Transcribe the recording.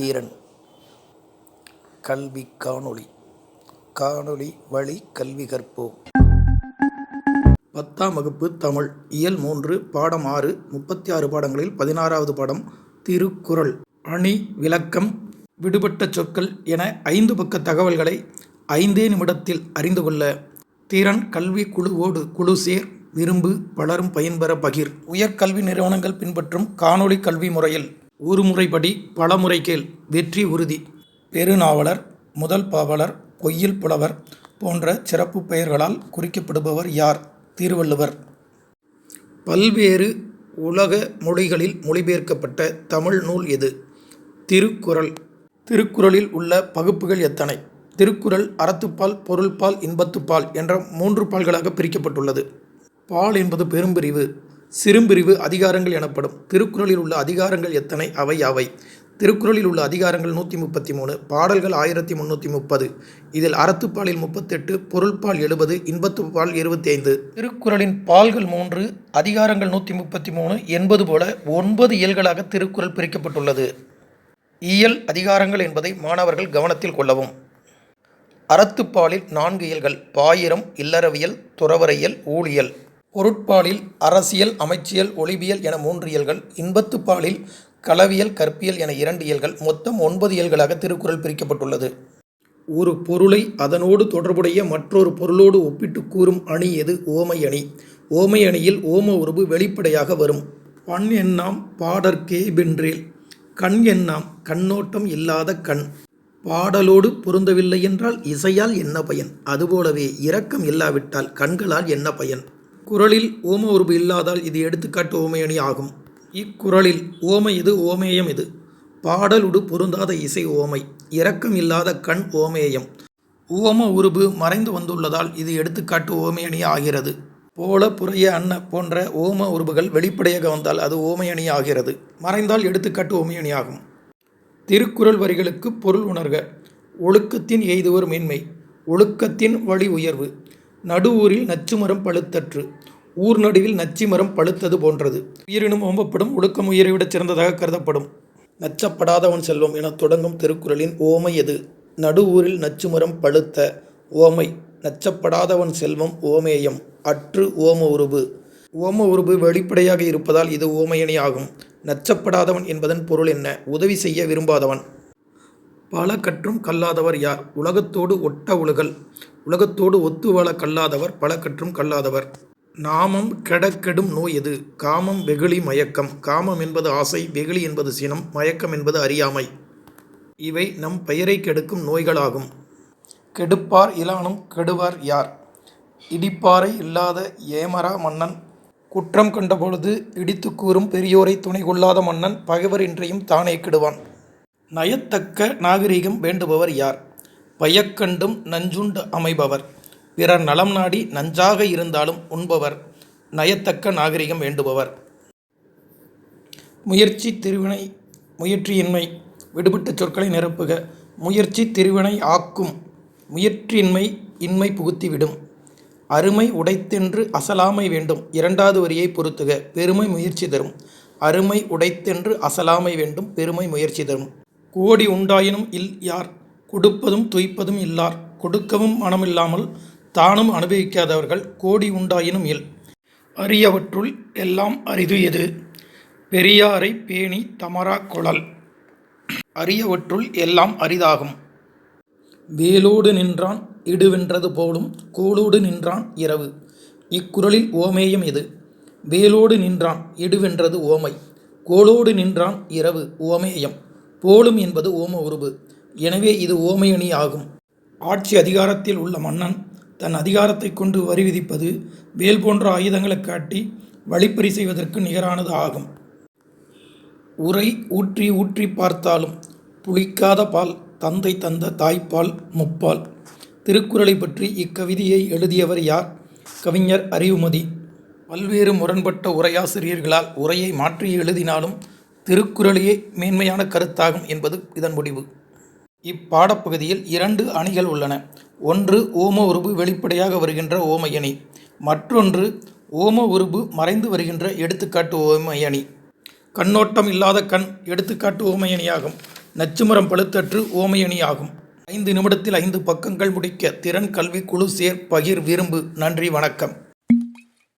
தீரன். கல்வி காணொளி. காணொளி வழி கல்வி கற்போம் பத்தாம் வகுப்பு தமிழ். இயல் மூன்று பாடம் ஆறு முப்பத்தி ஆறு பாடங்களில் பதினாறாவது பாடம் திருக்குறள். அணி விளக்கம் விடுபட்ட சொற்கள் என ஐந்து பக்க தகவல்களை ஐந்தே நிமிடத்தில் அறிந்து கொள்ள. திறன் கல்வி குழுவோடு குழு சேர் விரும்பு பலரும் பயன்பெற பகிர். உயர்கல்வி நிறுவனங்கள் பின்பற்றும் காணொளி கல்வி முறையில். ஒரு முறைப்படி பல முறை கேள் வெற்றி உறுதி. பெருநாவலர் முதல் பாவலர் பொய்யில் புலவர் போன்ற சிறப்பு பெயர்களால் குறிக்கப்படுபவர் யார்? திருவள்ளுவர். பல்வேறு உலக மொழிகளில் மொழிபெயர்க்கப்பட்ட தமிழ் நூல் எது? திருக்குறள். திருக்குறளில் உள்ள பகுப்புகள் எத்தனை? திருக்குறள் அறத்துப்பால் பொருள்பால் இன்பத்துப்பால் என்ற மூன்று பால்களாக பிரிக்கப்பட்டுள்ளது. பால் என்பது பெரும்பிரிவு சிறும்பிரிவு அதிகாரங்கள் எனப்படும். திருக்குறளில் உள்ள அதிகாரங்கள் எத்தனை? அவை அவை திருக்குறளில் உள்ள அதிகாரங்கள் நூற்றி முப்பத்தி மூணு பாடல்கள் ஆயிரத்தி முந்நூற்றி முப்பது இதில் அறத்துப்பாலில் முப்பத்தெட்டு பொருள்பால் எழுபது இன்பத்துப்பால் இருபத்தி ஐந்து திருக்குறளின் பால்கள் மூன்று அதிகாரங்கள் நூற்றி முப்பத்தி மூணு என்பது போல ஒன்பது இயல்களாக திருக்குறள் பிரிக்கப்பட்டுள்ளது. இயல் அதிகாரங்கள் என்பதை மாணவர்கள் கவனத்தில் கொள்ளவும். அறத்துப்பாலில் நான்கு இயல்கள் பாயிரம் இல்லறவியல் துறவரையல் ஊழியல். பொருட்பாலில் அரசியல் அமைச்சியல் ஒளிவியல் என மூன்று இயல்கள் இன்பத்துப்பாலில் களவியல் கற்பியல் என இரண்டு இயல்கள் மொத்தம் ஒன்பது இயல்களாக திருக்குறள் பிரிக்கப்பட்டுள்ளது. ஒரு பொருளை அதனோடு தொடர்புடைய மற்றொரு பொருளோடு ஒப்பிட்டு கூறும் அணி எது? ஓமை அணி. ஓமை அணியில் ஓம உருவு வெளிப்படையாக வரும். பண் எண்ணாம் பாடற்கே வென்றேல் கண் எண்ணாம் கண்ணோட்டம் இல்லாத கண். பாடலோடு பொருந்தவில்லை என்றால் இசையால் என்ன பயன்? அதுபோலவே இரக்கம் இல்லாவிட்டால் கண்களால் என்ன பயன்? குரலில் ஓம உருவு இல்லாதால் இது எடுத்துக்காட்டு ஓமையணி ஆகும். இக்குறளில் ஓமை இது ஓமேயம் இது. பாடலுடு பொருந்தாத இசை ஓமை. இரக்கம் இல்லாத கண் ஓமேயம். ஓம உருபு மறைந்து வந்துள்ளதால் இது எடுத்துக்காட்டு ஓமையணி ஆகிறது. போல புறைய அன்ன போன்ற ஓம உருபுகள் வெளிப்படையாக வந்தால் அது ஓமையணி ஆகிறது. மறைந்தால் எடுத்துக்காட்டு ஓமையணி ஆகும். திருக்குறள் வரிகளுக்கு பொருள் உணர்க. ஒழுக்கத்தின் எய்துவர் மேன்மை. ஒழுக்கத்தின் வழி உயர்வு. நடுவூரில் நச்சுமரம் பழுத்தற்று. ஊர் நடுவில் நச்சி மரம் பழுத்தது போன்றது. உயிரினும் ஓம்பப்படும் ஒடுக்கம் உயிரை விட சிறந்ததாக கருதப்படும். நச்சப்படாதவன் செல்வம் என தொடங்கும் திருக்குறளின் ஓமை எது? நடுவூரில் நச்சுமரம் பழுத்த ஓமை. நச்சப்படாதவன் செல்வம் ஓமேயம். அற்று ஓம உருபு. ஓம உருபு வெளிப்படையாக இருப்பதால் இது ஓமையணி ஆகும். நச்சப்படாதவன் என்பதன் பொருள் என்ன? உதவி செய்ய விரும்பாதவன். பல கற்றும் கல்லாதவர் யார்? உலகத்தோடு ஒட்ட ஒழுகல் உலகத்தோடு ஒத்து வாழ கல்லாதவர் பல கற்றும் கல்லாதவர். நாமம் கெடக்கெடும் நோய் எது? காமம் வெகுளி மயக்கம். காமம் என்பது ஆசை வெகுளி என்பது சினம் மயக்கம் என்பது அறியாமை. இவை நம் பெயரை கெடுக்கும் நோய்களாகும். கெடுப்பார் இலானும் கெடுவார் யார்? இடிப்பாறை இல்லாத ஏமரா மன்னன். குற்றம் கண்டபொழுது இடித்து கூறும் பெரியோரை துணை கொள்ளாத மன்னன் பகைவர் இன்றையும் தானே கெடுவான். நயத்தக்க நாகரிகம் வேண்டுபவர் யார்? பயக்கண்டும் நஞ்சுண்டு அமைபவர். பிறர் நலம் நாடி நஞ்சாக இருந்தாலும் உண்பவர். நயத்தக்க நாகரிகம் வேண்டுபவர். முயற்சி திருவினை முயற்சியின்மை விடுபட்ட சொற்களை நிரப்புக. முயற்சி திருவினை ஆக்கும் முயற்சியின்மை இன்மை புகுத்திவிடும். அருமை உடைத்தென்று அசலாமை வேண்டும். இரண்டாவது வரியை பொறுத்துக. பெருமை முயற்சி தரும். அருமை உடைத்தென்று அசலாமை வேண்டும். பெருமை முயற்சி தரும். கோடி உண்டாயினும் இல் யார்? கொடுப்பதும் துய்ப்பதும் இல்லார். கொடுக்கவும் மனமில்லாமல் தானும் அனுபவிக்காதவர்கள் கோடி உண்டாயினும் இல். அரியவற்றுள் எல்லாம் அரிது எது? பெரியாரை பேணி தமரா குழல். அரியவற்றுள் எல்லாம் அரிதாகும். வேலோடு நின்றான் இடுவென்றது போலும் கோளோடு நின்றான் இரவு. இக்குறளில் ஓமேயம் எது? வேலோடு நின்றான் இடுவென்றது ஓமை. கோளோடு நின்றான் இரவு ஓமேயம். போலும் என்பது ஓம உருபு எனவே இது ஓமையணி ஆகும். ஆட்சி அதிகாரத்தில் உள்ள மன்னன் தன் அதிகாரத்தை கொண்டு வரி விதிப்பது வேல் போன்ற ஆயுதங்களை காட்டி வழிப்பறி செய்வதற்கு நிகரானது ஆகும். உரை ஊற்றி ஊற்றி பார்த்தாலும் புளிக்காத பால் தந்தை தந்த தாய்ப்பால் முப்பால். திருக்குறளை பற்றி இக்கவிதையை எழுதியவர் யார்? கவிஞர் அறிவுமதி. பல்வேறு முரண்பட்ட உரையாசிரியர்களால் உரையை மாற்றி எழுதினாலும் திருக்குறளையே மேன்மையான கருத்தாகும் என்பது இதன் முடிவு. இப்பாடப்பகுதியில் இரண்டு அணிகள் உள்ளன. ஒன்று ஓம உருபு வெளிப்படையாக வருகின்ற ஓமையணி மற்றொன்று ஓம உருபு மறைந்து வருகின்ற எடுத்துக்காட்டு ஓமையணி கண்ணோட்டம் இல்லாத கண் எடுத்துக்காட்டு ஓமையணியாகும் நச்சுமரம் பழுத்தற்று ஓமையணியாகும் ஐந்து நிமிடத்தில் ஐந்து பக்கங்கள் முடிக்க திறன் கல்வி குழு சேர் பகிர் விரும்பு. நன்றி வணக்கம்.